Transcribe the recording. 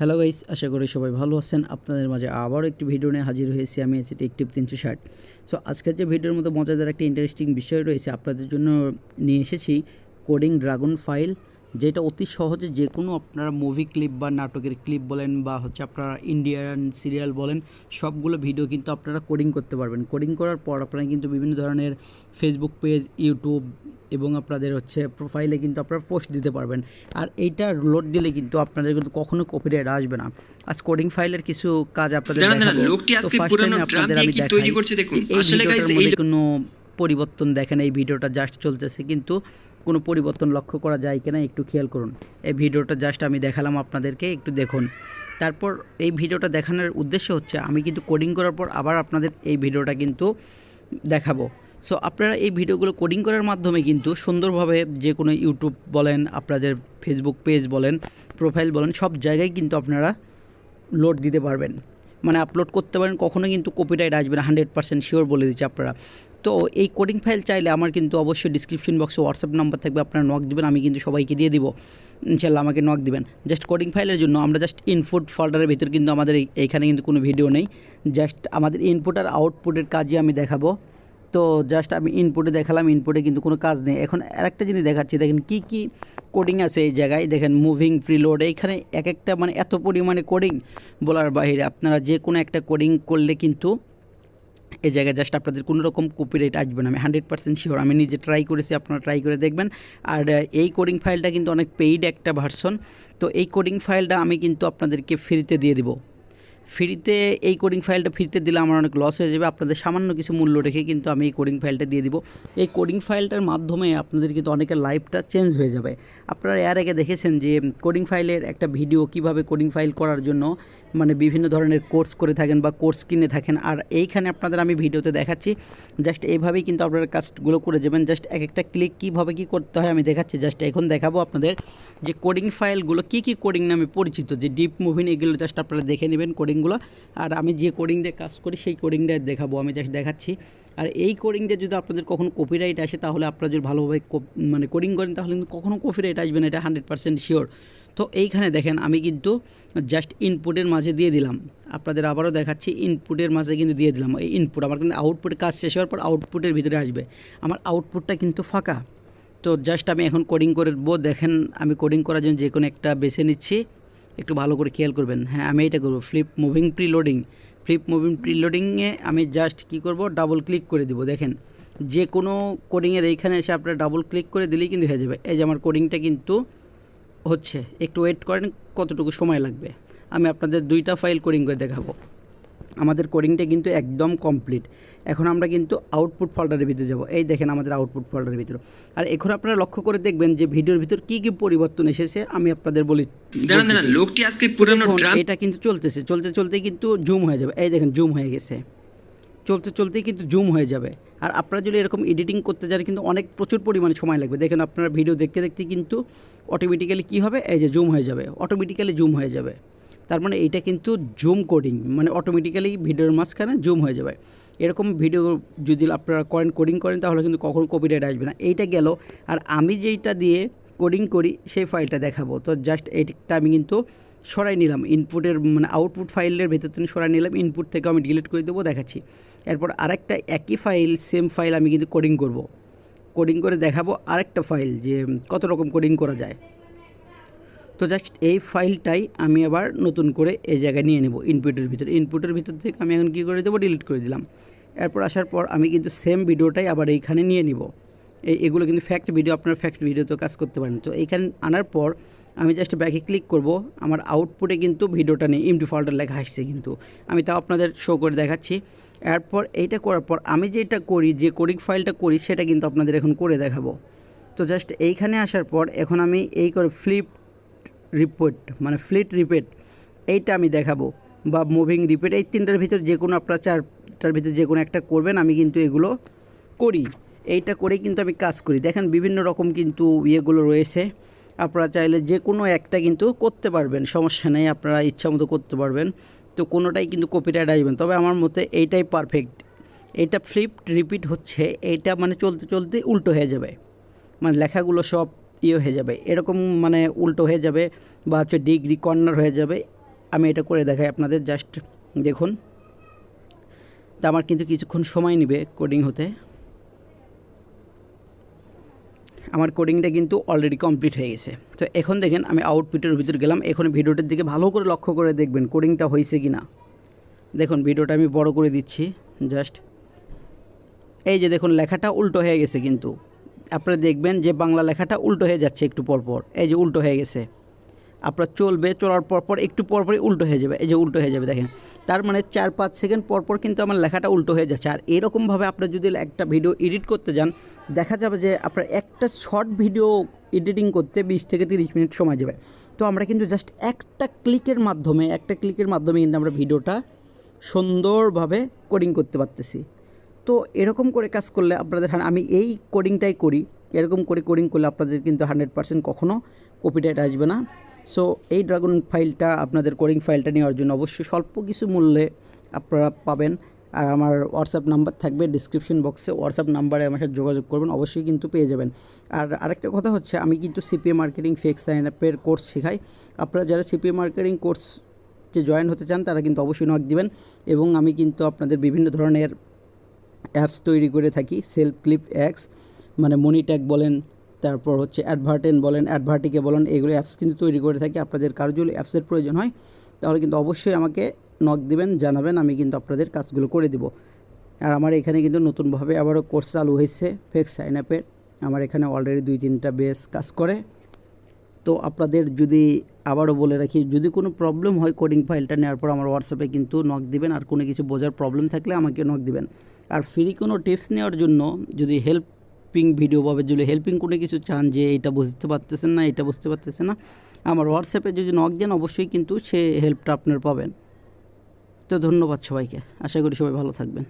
Hello guys আশা করি সবাই ভালো আছেন। আপনাদের মাঝে আবারও একটি ভিডিও নিয়ে হাজির হয়েছি আমি এসেছি টেকটিভ তিনশো ষাট। সো আজকের যে ভিডিওর মধ্যে মজাদার একটা ইন্টারেস্টিং বিষয় রয়েছে, আপনাদের জন্য নিয়ে এসেছি কোডিং ড্রাগন ফাইল যেটা অতি সহজে যে কোনো আপনারা মুভি ক্লিপ বা নাটকের ক্লিপ বলেন বা হচ্ছে আপনারা ইন্ডিয়ান সিরিয়াল বলেন সবগুলো ভিডিও কিন্তু আপনারা কোডিং করতে পারবেন কোডিং করার পর আপনারা কিন্তু বিভিন্ন ধরনের ফেসবুক পেজ ইউটিউব এবং আপনাদের হচ্ছে প্রোফাইলে কিন্তু আপনারা পোস্ট দিতে পারবেন আর এইটা লোড দিলে কিন্তু আপনাদের কিন্তু কখনো কপিরাইট আসবে না আজ কোডিং ফাইলের কিছু কাজ আপনাদের। লোকটি আজকে first ড্রাম দিয়ে কি তৈরি করছে দেখুন। আসলে এই কোনো পরিবর্তন দেখেন, এই ভিডিওটা জাস্ট চলতেছে, কিন্তু কোনো পরিবর্তন লক্ষ্য করা যায় কিনা একটু খেয়াল করুন। এই ভিডিওটা জাস্ট আমি দেখালাম আপনাদেরকে, একটু দেখুন। তারপর এই ভিডিওটা দেখানোর উদ্দেশ্য হচ্ছে, আমি কিন্তু কোডিং করার পর আবার আপনাদের এই ভিডিওটা কিন্তু দেখাবো। সো আপনারা এই ভিডিওগুলো কোডিং করার মাধ্যমে কিন্তু সুন্দরভাবে যে কোনো ইউটিউব বলেন, আপনাদের ফেসবুক পেজ বলেন প্রোফাইল বলেন, সব জায়গায় কিন্তু আপনারা লোড দিতে পারবেন। মানে আপলোড করতে পারেন, কখনো কিন্তু কপিরাইট আসবে না হান্ড্রেড পার্সেন্ট শিওর বলে দিচ্ছে আপনারা। তো এই কোডিং ফাইল চাইলে আমার কিন্তু অবশ্যই ডিসক্রিপশন বক্সে হোয়াটসঅ্যাপ নাম্বার থাকবে, আপনারা নক দেবেন, আমি কিন্তু সবাইকে দিয়ে দিব। ইনশাল্লাহ আমাকে নক দিবেন। জাস্ট কোডিং ফাইলের জন্য আমরা জাস্ট ইনপুট ফোল্ডারের ভিতর কিন্তু আমাদের এই- এইখানে কিন্তু কোনো ভিডিও নেই। জাস্ট আমাদের ইনপুট আর আউটপুটের কাজই আমি দেখাবো। তো জাস্ট আমি ইনপুটে দেখালাম ইনপুটে কিন্তু কোনো কাজ নেই। এখন আরেকটা জিনিস দেখাচ্ছি, দেখেন কি কি কোডিং আছে এই জায়গায়? দেখেন মুভিং প্রিলোড এইখানে এক একটা মানে এত পরিমাণে কোডিং বলার বাইরে আপনারা যে কোনো একটা কোডিং করলে কিন্তু এই জায়গায় জাস্ট আপনাদের কোনো রকম কপিরাইট আসবে না। আমি হান্ড্রেড পার্সেন্ট শিওর আমি নিজে ট্রাই করেছি, আপনারা ট্রাই করে দেখবেন। আর এই কোডিং ফাইলটা কিন্তু অনেক পেইড একটা ভার্সন তো এই কোডিং ফাইলটা আমি কিন্তু আপনাদেরকে ফ্রিতে দিয়ে দিব। ফ্রিতে এই কোডিং ফাইলটা ফ্রিতে দিলে আমার অনেক লস হয়ে যাবে। আপনাদের সামান্য কিছু মূল্য রেখে কিন্তু আমি এই কোডিং ফাইলটা দিয়ে দিব। এই কোডিং ফাইলটার মাধ্যমে আপনাদের কিন্তু অনেকের লাইফটা চেঞ্জ হয়ে যাবে। আপনারা এর আগে দেখেছেন যে কোডিং ফাইলের একটা ভিডিও কীভাবে কোডিং ফাইল করার জন্য মানে বিভিন্ন ধরনের কোর্স করে থাকেন বা কোর্স কিনে থাকেন। আর এইখানে আপনাদের আমি ভিডিওতে দেখাচ্ছি জাস্ট এইভাবেই কিন্তু আপনারা কাজগুলো করে যাবেন। জাস্ট এক একটা ক্লিক কীভাবে কী করতে হয় আমি দেখাচ্ছি। জাস্ট এখন দেখাবো আপনাদের যে কোডিং ফাইলগুলো কী কী কোডিং নামে পরিচিত, যে ডিপ মুভিন এগুলো জাস্ট আপনারা দেখে নেবেন কোডিংগুলো আর আমি যে কোডিং দিয়ে কাজ করি, সেই কোডিংটা দেখাবো, আমি জাস্ট দেখাচ্ছি। আর এই কোডিং দিয়ে যদি আপনাদের কখনো কপিরাইট আসে, তাহলে আপনারা যদি ভালোভাবে মানে কোডিং করেন, তাহলে কিন্তু কখনো কপিরাইট আসবে না, এটা হান্ড্রেড পার্সেন্ট শিওর তো এইখানে দেখেন, আমি কিন্তু জাস্ট ইনপুটের মাঝে দিয়ে দিলাম। আপনাদের আবারও দেখাচ্ছি ইনপুটের মাঝে কিন্তু দিয়ে দিলাম। এই ইনপুট আমার কিন্তু আউটপুটের কাজ শেষ হওয়ার পর আউটপুটের ভিতরে আসবে। আমার আউটপুটটা কিন্তু ফাঁকা। তো জাস্ট আমি এখন কোডিং করব। দেখেন, আমি কোডিং করার জন্য যে কোনো একটা বেছে নিচ্ছি। একটু ভালো করে খেয়াল করবেন। হ্যাঁ আমি এটা করব। Flip moving preloading flip moving প্রিলোডিংয়ে আমি জাস্ট কি করব? ডাবল ক্লিক করে দিব, দেখেন। যে কোনো কোডিংয়ের এইখানে এসে আপনারা ডাবল ক্লিক করে দিলেই কিন্তু হয়ে যাবে। এই যে আমার কোডিংটা কিন্তু হচ্ছে। একটু ওয়েট করেন, কতটুকু সময় লাগবে? আমি আপনাদের দুইটা ফাইল কোডিং করে দেখাবো। আমাদের কোডিংটা কিন্তু একদম কমপ্লিট এখন আমরা কিন্তু আউটপুট ফোল্ডারের ভিতরে যাব। এই দেখেন আমাদের আউটপুট ফোল্ডারের ভিতরে। আর এখন আপনারা লক্ষ্য করে দেখবেন যে ভিডিওর ভিতর কী কী পরিবর্তন এসেছে আমি আপনাদের বলি। লোকটি আজকে পুরানো এটা কিন্তু চলতেছে। চলতে চলতে কিন্তু জুম হয়ে যাবে। এই দেখেন জুম হয়ে গেছে। চলতে চলতেই কিন্তু জুম হয়ে যাবে। আর আপনারা যদি এরকম এডিটিং করতে যান কিন্তু অনেক প্রচুর পরিমাণে সময় লাগবে। দেখেন আপনারা ভিডিও দেখতে দেখতে কিন্তু অটোমেটিক্যালি কী হবে? এই যে জুম হয়ে যাবে। অটোমেটিক্যালি জুম হয়ে যাবে। তার মানে এইটা কিন্তু জুম কোডিং মানে অটোমেটিক্যালি ভিডিওর মাঝখানে জুম হয়ে যাবে। এরকম ভিডিও যদি আপনারা করেন কোডিং করেন, তাহলে কিন্তু কখনো কপিরাইট আসবে না। এইটা গেল, আর আমি যেইটা দিয়ে কোডিং করি, সেই ফাইলটা দেখাবো। তো জাস্ট এইটা আমি কিন্তু সরাই নিলাম। ইনপুটের মানে আউটপুট ফাইলের ভেতর থেকে সরাই নিলাম। ইনপুট থেকে আমি ডিলিট করে দেবো, দেখাচ্ছি। এরপর আরেকটা একই ফাইল সেম ফাইল আমি কিন্তু কোডিং করব। কোডিং করে দেখাবো আরেকটা ফাইল যে কত রকম কোডিং করা যায়। তো জাস্ট এই ফাইলটাই আমি আবার নতুন করে এই জায়গায় নিয়ে নেব ইনপুটের ভিতরে। ইনপুটের ভিতর থেকে আমি এখন কী করে দেবো? ডিলিট করে দিলাম। এরপর আসার পর আমি কিন্তু সেম ভিডিওটাই আবার এইখানে নিয়ে নিব। এই, এগুলো কিন্তু ফ্যাক্ট ভিডিও আপনার ফ্যাক্ট ভিডিও তো কাজ করতে পারেন। তো এইখানে আনার পর আমি জাস্ট ব্যাকে ক্লিক করব। আমার আউটপুটে কিন্তু ভিডিওটা নেই ইমটি ফল্ডার লেখা আসছে কিন্তু। আমি তাও আপনাদের শো করে দেখাচ্ছি। এরপর এইটা করার পর আমি যেটা করি, যে কোডিং ফাইলটা করি, সেটা কিন্তু আপনাদের এখন করে দেখাবো। তো জাস্ট এইখানে আসার পর এখন আমি এই করে ফ্লিপ রিপোর্ট মানে ফ্লিট রিপিট এইটা আমি দেখাবো বা মুভিং রিপেট এই তিনটার ভিতর যে কোনো আপনার চারটার ভিতর যে কোনো একটা করবেন, আমি কিন্তু এগুলো করি। এইটা করেই কিন্তু আমি কাজ করি। দেখেন বিভিন্ন রকম কিন্তু ইয়েগুলো রয়েছে। আপনারা চাইলে যে কোনো একটা কিন্তু করতে পারবেন, সমস্যা নেই, আপনারা ইচ্ছা মতো করতে পারবেন। তো কোনোটাই কিন্তু কপিরাইট আসবেন তবে আমার মতে এইটাই পারফেক্ট এইটা ফ্লিপ রিপিট হচ্ছে, এইটা মানে চলতে চলতে উল্টো হয়ে যাবে। মানে লেখাগুলো সব ইয়ে হয়ে যাবে, এরকম মানে উল্টো হয়ে যাবে বা হচ্ছে ডিগ্রি কর্নার হয়ে যাবে। আমি এটা করে দেখাই আপনাদের জাস্ট দেখুন। তা আমার কিন্তু কিছুক্ষণ সময় নেবে কোডিং হতে। আমার কোডিংটা কিন্তু অলরেডি কমপ্লিট হয়ে গেছে। তো এখন দেখেন, আমি আউটপুটের ভিতর গেলাম। এখন ভিডিওটার দিকে ভালো করে লক্ষ্য করে দেখবেন কোডিংটা হয়েছে কি না দেখুন, ভিডিওটা আমি বড় করে দিচ্ছি জাস্ট এই যে দেখুন, লেখাটা উল্টো হয়ে গেছে কিন্তু। আপনারা দেখবেন যে বাংলা লেখাটা উল্টো হয়ে যাচ্ছে একটু পর পর। এই যে উল্টো হয়ে গেছে। আপনার চলবে, চলার পর পর একটু পরপরই উল্টো হয়ে যাবে। এই যে উল্টো হয়ে যাবে দেখেন। তার মানে চার পাঁচ সেকেন্ড পর পর কিন্তু আমার লেখাটা উল্টো হয়ে যাচ্ছে। আর এরকমভাবে আপনার যদি একটা ভিডিও এডিট করতে যান, দেখা যাবে যে আপনার একটা শর্ট ভিডিও এডিটিং করতে বিশ থেকে তিরিশ মিনিট সময় যাবে। তো আমরা কিন্তু জাস্ট একটা ক্লিকের মাধ্যমে, একটা ক্লিকের মাধ্যমে কিন্তু আমরা ভিডিওটা সুন্দরভাবে কোডিং করতে পারতেছি। তো এরকম করে কাজ করলে আপনাদের আমি এই কোডিংটাই করি, এরকম করে কোডিং করলে আপনাদের কিন্তু হান্ড্রেড পার্সেন্ট কখনও কপিটাইট আসবে না। সো এই ড্রাগন ফাইলটা আপনাদের কোডিং ফাইলটা নেওয়ার জন্য অবশ্যই স্বল্প কিছু মূল্যে আপনারা পাবেন। আর আমার হোয়াটসঅ্যাপ নাম্বার থাকবে ডিসক্রিপশন বক্সে হোয়াটসঅ্যাপ নাম্বারে আমার সাথে যোগাযোগ করবেন, অবশ্যই কিন্তু পেয়ে যাবেন। আর আরেকটা কথা হচ্ছে, আমি কিন্তু সিপিএ মার্কেটিং ফেক সাইন আপের কোর্স শেখাই। আপনারা যারা সিপিএ মার্কেটিং কোর্স যে জয়েন হতে চান, তারা কিন্তু অবশ্যই নক দিবেন। এবং আমি কিন্তু আপনাদের বিভিন্ন ধরনের অ্যাপস তৈরি করে থাকি, সেলফ ক্লিপ অ্যাপস মানে মনিট্যাগ বলেন, তারপর হচ্ছে অ্যাডভার্টেন বলেন, অ্যাডভার্টিকে বলেন, এগুলো অ্যাপস কিন্তু তৈরি করে থাকি। আপনাদের কারও যদি অ্যাপসের প্রয়োজন হয়, তাহলে কিন্তু অবশ্যই আমাকে নক দিবেন, জানাবেন, আমি কিন্তু আপনাদের কাজগুলো করে দিব। আর আমার এখানে কিন্তু নতুনভাবে আবারও কোর্স চালু হয়েছে ফেক সাইন আপের আমার এখানে অলরেডি দুই, তিনটা বেস কাজ করে। তো আপনাদের যদি, আবারও বলে রাখি, যদি কোনো প্রবলেম হয় কোডিং ফাইলটা নেওয়ার পর আমার হোয়াটসঅ্যাপে কিন্তু নক দিবেন। আর কোনো কিছু বোঝার প্রবলেম থাকলে আমাকে নক দিবেন। আর ফ্রি কোনো টিপস নেওয়ার জন্য যদি হেল্পিং ভিডিও পাবে যদি হেল্পিং কোনো কিছু চান যে এটা বুঝতে পারতেছেন না, এটা বুঝতে পারতেছে না, আমার হোয়াটসঅ্যাপে যদি নক দেন অবশ্যই কিন্তু সে হেল্পটা আপনার পাবেন। তো ধন্যবাদ সবাইকে। আশা করি সবাই ভালো থাকবেন।